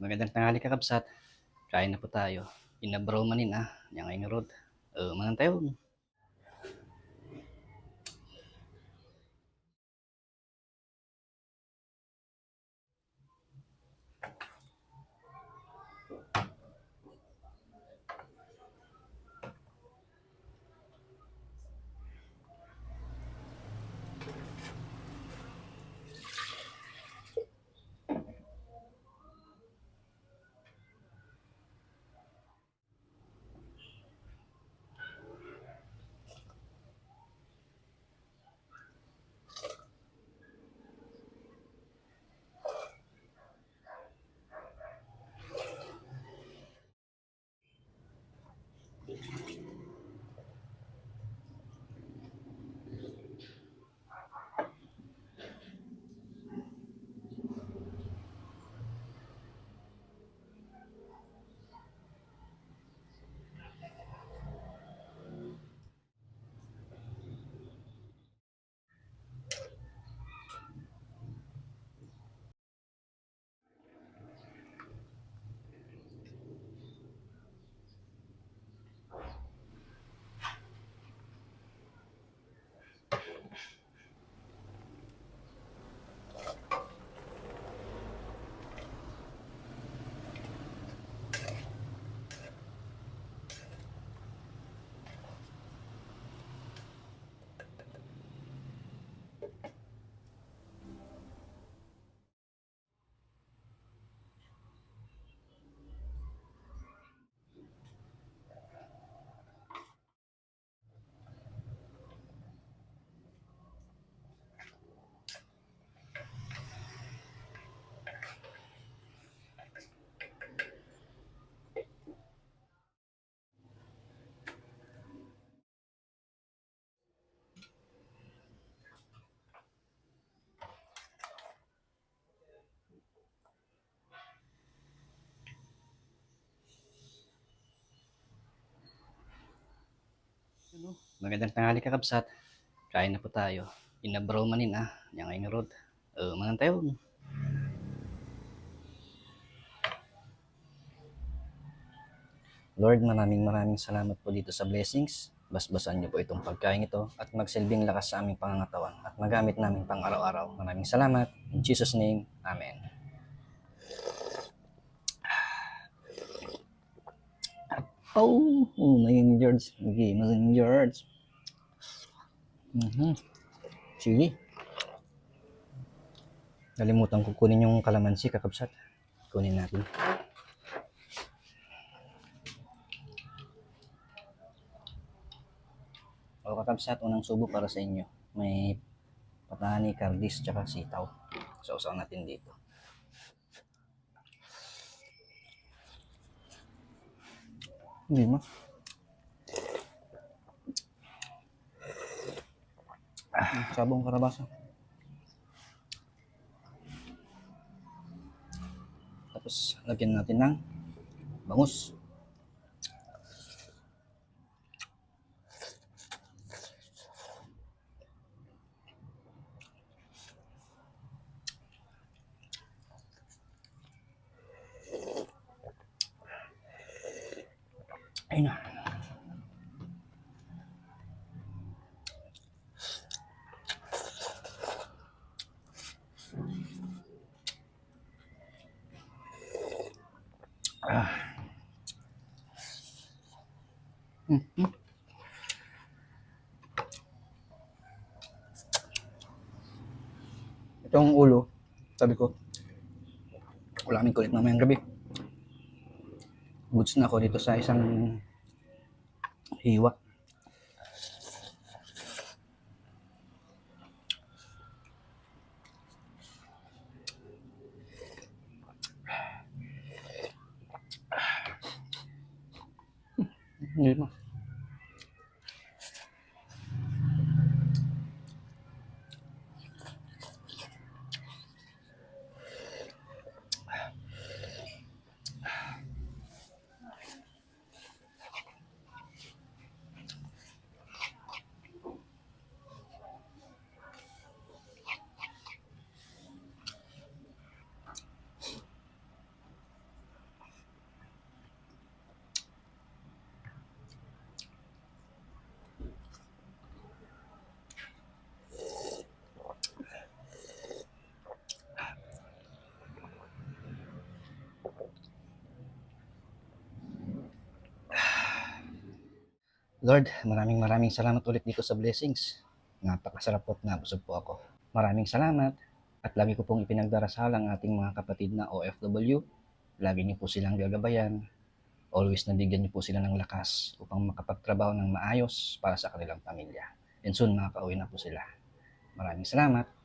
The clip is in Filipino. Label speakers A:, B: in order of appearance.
A: Magandang tanghali kakabsat. Kain na po tayo. Inabraw manin ah. Yang rod. Uh, mangan Magandang tanghali kakabsat. Kain na po tayo. Inabraw manin ah. Yang ay rod. Uh, mangan tayo. Lord, maraming maraming salamat po dito sa blessings. Basbasan niyo po itong pagkain ito at magsilbing lakas sa aming pangangatawan at magamit namin pang araw-araw. Maraming salamat. In Jesus' name, Amen. Oh, oh maging George. Okay, maging George. Mhm. Sige. Nalimutan ko kunin yung kalamansi, kakabsat. Kunin natin. O kakabsat, unang subo para sa inyo. May patani, kardis, tsaka sitaw. Sausaw natin dito. Hindi mo. Sabong karabasa. Tapos, lagyan natin ng bangus. Ayun na. Ah. Mhm. Itong ulo, sabi ko, ulamin ko ulit mamayang gabi. Goods na ako dito sa isang hiwa. Hindi mo. Lord, maraming maraming salamat ulit dito sa blessings. Napakasarap po at nabusog po ako. Maraming salamat at lagi ko pong ipinagdarasal ang ating mga kapatid na OFW. Lagi niyo po silang gagabayan. Always nabigyan niyo po sila ng lakas upang makapagtrabaho ng maayos para sa kanilang pamilya. And soon makakauwi na po sila. Maraming salamat.